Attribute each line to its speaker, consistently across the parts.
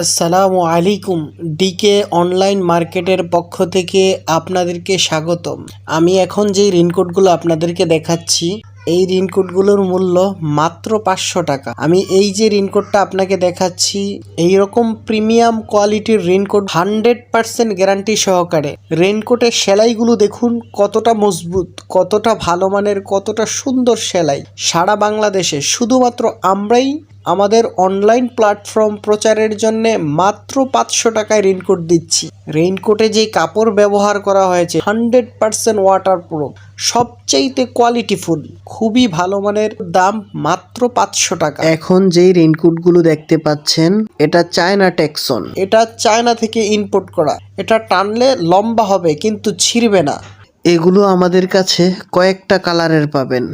Speaker 1: আসসালামু আলাইকুম decay online মার্কেটের পক্ষ থেকে আপনাদেরকে স্বাগতম। আমি এখন যেই রেনকোটগুলো আপনাদেরকে দেখাচ্ছি, এই রেনকোটগুলোর মূল্য মাত্র পাঁচশো টাকা। আমি এই যে রেনকোটটা আপনাকে দেখাচ্ছি এই রকম প্রিমিয়াম কোয়ালিটির রেনকোট হান্ড্রেড পার্সেন্ট গ্যারান্টি সহকারে। রেনকোটের সেলাইগুলো দেখুন, কতটা মজবুত, কতটা ভালো মানের, কতটা সুন্দর সেলাই। সারা বাংলাদেশে, শুধুমাত্র আমরাই আমাদের অনলাইন প্ল্যাটফর্ম প্রচারের জন্য মাত্র পাঁচশো টাকায় রেইনকোট দিচ্ছি। রেইনকোটে যে কাপড় ব্যবহার করা হয়েছে হান্ড্রেড পার্সেন্ট ওয়াটার প্রুফ সবচাইতে কোয়ালিটিফুল খুবই ভালো মানের দাম মাত্র পাঁচশো টাকা। এখন যেই রেইনকোটগুলো দেখতে পাচ্ছেন এটা চায়না টেক্সন এটা চায়না থেকে ইম্পোর্ট করা। এটা টানলে লম্বা হবে কিন্তু ছিঁড়বে না। এগুলো আমাদের কাছে কয়েকটা কালারের পাবেন।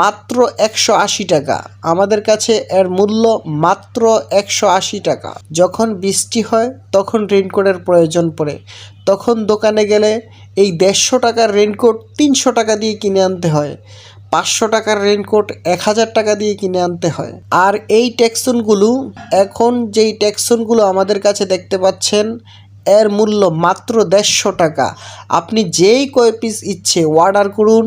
Speaker 1: মাত্র একশো আশি টাকা। আমাদের কাছে এর মূল্য মাত্র একশো আশি টাকা। যখন বৃষ্টি হয়, তখন রেনকোটের প্রয়োজন পড়ে। তখন দোকানে গেলে এই দেড়শো টাকার রেনকোট তিনশো টাকা দিয়ে কিনে আনতে হয়। পাঁচশো টাকার রেনকোট এক হাজার টাকা দিয়ে কিনে আনতে হয়। আর এই ট্যাক্সনগুলো এখন যেই ট্যাক্সনগুলো আমাদের কাছে দেখতে পাচ্ছেন এর মূল্য মাত্র দেড়শো টাকা। আপনি যেই কয় পিস ইচ্ছে অর্ডার করুন,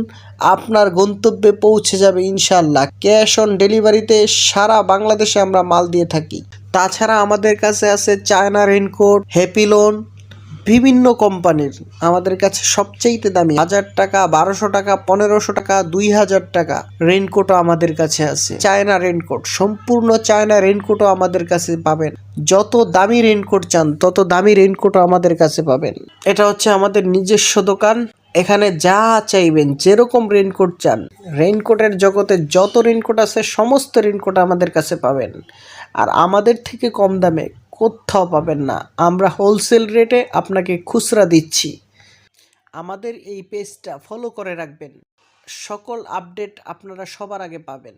Speaker 1: আপনার গন্তব্যে পৌঁছে যাবে ইনশাল্লাহ ক্যাশ অন ডেলিভারিতে সারা বাংলাদেশে আমরা মাল দিয়ে থাকি। তাছাড়া আমাদের কাছে আছে চায়না রেনকোট হ্যাপি লোন বিভিন্ন কোম্পানির আমাদের কাছে সবচেয়ে দামি হাজার টাকা, বারোশো টাকা, পনেরোশো টাকা, দুই হাজার টাকা রেনকোটও আমাদের কাছে আছে। চায়না রেনকোট সম্পূর্ণ চায়না রেনকোটও আমাদের কাছে পাবেন। যত দামি রেনকোট চান, তত দামি রেনকোটও আমাদের কাছে পাবেন। এটা হচ্ছে আমাদের নিজস্ব দোকান। এখানে যা চাইবেন, যেরকম রেনকোট চান রেনকোটের জগতে যত রেনকোট আছে, সমস্ত রেনকোট আমাদের কাছে পাবেন। আর আমাদের থেকে কম দামে কোথাও পাবেন না। আমরা হোলসেল রেটে আপনাকে খুচরা দিচ্ছি। আমাদের এই পেজটা ফলো করে রাখবেন। সকল আপডেট আপনারা সবার আগে পাবেন।